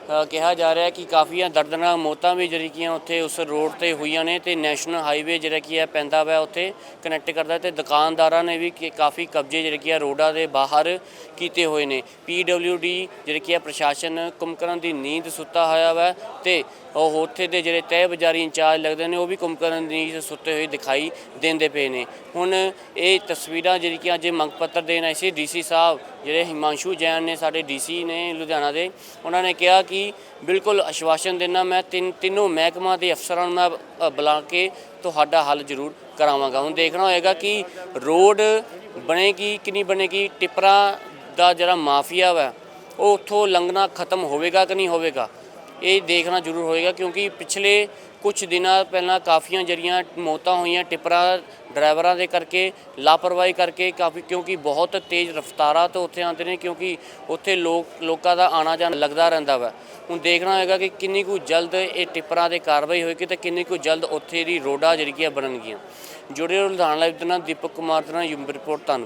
ਕਿਹਾ ਜਾ ਰਿਹਾ ਕਿ ਕਾਫੀਆਂ ਦਰਦਨਾਕ ਮੌਤਾਂ ਵੀ ਜਿਹੜੀ ਕਿ ਉੱਥੇ ਉਸ ਰੋਡ ਤੇ ਹੋਈਆਂ ਨੇ ਤੇ ਨੈਸ਼ਨਲ ਹਾਈਵੇ ਜਿਹੜਾ ਕੀ ਹੈ ਪੈਂਦਾ ਵਾ ਉੱਥੇ ਕਨੈਕਟ ਕਰਦਾ ਤੇ ਦੁਕਾਨਦਾਰਾਂ ਨੇ ਵੀ ਕਿ ਕਾਫੀ ਕਬਜ਼ੇ ਜਿਹੜੇ ਕੀ ਹੈ ਰੋਡਾਂ ਦੇ ਬਾਹਰ ਕੀਤੇ ਹੋਏ ਨੇ। ਡੀ ਜਿਹੜੇ ਕੀ ਆ ਪ੍ਰਸ਼ਾਸਨ ਕੁੰਭਕਰਨ ਦੀ ਨੀਂਦ ਸੁੱਤਾ ਹੋਇਆ ਵਾ ਤੇ ਉਹ ਉੱਥੇ ਦੇ ਜਿਹੜੇ ਤਹਿ ਬਜ਼ਾਰੀ ਇੰਚਾਰਜ ਲੱਗਦੇ ਨੇ ਉਹ ਵੀ ਕੁੰਭਕਰਨ ਦੀ ਨੀਂਦ ਸੁੱਤੇ ਹੋਏ ਦਿਖਾਈ ਦਿੰਦੇ ਪਏ ਨੇ। ਹੁਣ ਇਹ ਤਸਵੀਰਾਂ ਜਿਹੜੀ ਕਿ ਅੱਜ ਮੰਗ ਪੱਤਰ ਦੇਣ ਆਏ ਸੀ ਡੀਸੀ ਸਾਹਿਬ ਜਿਹੜੇ ਹਿਮਾਂਸ਼ੂ ਜੈਨ ਨੇ, ਸਾਡੇ ਡੀਸੀ ਨੇ ਲੁਧਿਆਣਾ ਦੇ, ਉਹਨਾਂ ਨੇ ਕਿਹਾ ਕਿ ਬਿਲਕੁਲ ਅਸ਼ਵਾਸਨ ਦੇਣਾ ਮੈਂ, ਤਿੰਨ, ਤਿੰਨੋਂ ਮਹਿਕਮਾ ਦੇ ਅਫਸਰਾਂ ਨੂੰ ਮੈਂ ਬੁਲਾ ਕੇ ਤੁਹਾਡਾ ਹੱਲ ਜ਼ਰੂਰ ਕਰਾਵਾਂਗਾ। ਹੁਣ ਦੇਖਣਾ ਹੋਏਗਾ ਕਿ ਰੋਡ ਬਣੇਗੀ ਕਿ ਨਹੀਂ ਬਣੇਗੀ, ਟਿੱਪਰਾਂ ਦਾ ਜਿਹੜਾ ਮਾਫੀਆ ਵਾ, ਉਹ ਉੱਥੋਂ ਲੰਘਣਾ ਖਤਮ ਹੋਵੇਗਾ ਕਿ ਨਹੀਂ ਹੋਵੇਗਾ? ਇਹ ਦੇਖਣਾ ਜ਼ਰੂਰ ਹੋਏਗਾ ਕਿਉਂਕਿ ਪਿਛਲੇ ਕੁਝ ਦਿਨਾਂ ਪਹਿਲਾਂ ਕਾਫੀਆਂ ਜਿਹੜੀਆਂ ਮੌਤਾਂ ਹੋਈਆਂ ਟਿੱਪਰਾਂ ਡਰਾਈਵਰਾਂ ਦੇ ਕਰਕੇ ਲਾਪਰਵਾਹੀ ਕਰਕੇ ਕਾਫੀ ਕਿਉਂਕਿ ਬਹੁਤ ਤੇਜ਼ ਰਫ਼ਤਾਰਾਂ ਤੋਂ ਉੱਥੇ ਆਉਂਦੇ ਨੇ ਕਿਉਂਕਿ ਉੱਥੇ ਲੋਕ ਲੋਕਾਂ ਦਾ ਆਣਾ ਜਾਣ ਲੱਗਦਾ ਰਹਿੰਦਾ ਵਾ। ਹੁਣ ਦੇਖਣਾ ਹੋਏਗਾ ਕਿ ਕਿੰਨੀ ਕੁ ਜਲਦ ਇਹ ਟਿੱਪਰਾਂ ਦੇ ਕਾਰਵਾਈ ਹੋਏਗੀ ਤੇ ਕਿੰਨੀ ਕੁ ਜਲਦ ਉੱਥੇ ਦੀ ਰੋਡਾਂ ਜਿਹੜੀਆਂ ਬਣਨਗੀਆਂ। ਜੁੜੇ ਰਹੋ ਲੁਧਿਆਣਾ ਲਾਈਵ ਦੇ ਨਾਲ ਦੀਪਕ ਕੁਮਾਰ ਦੇ ਨਾਲ ਯੂਮ ਰਿਪੋਰਟ, ਧੰਨਵਾਦ।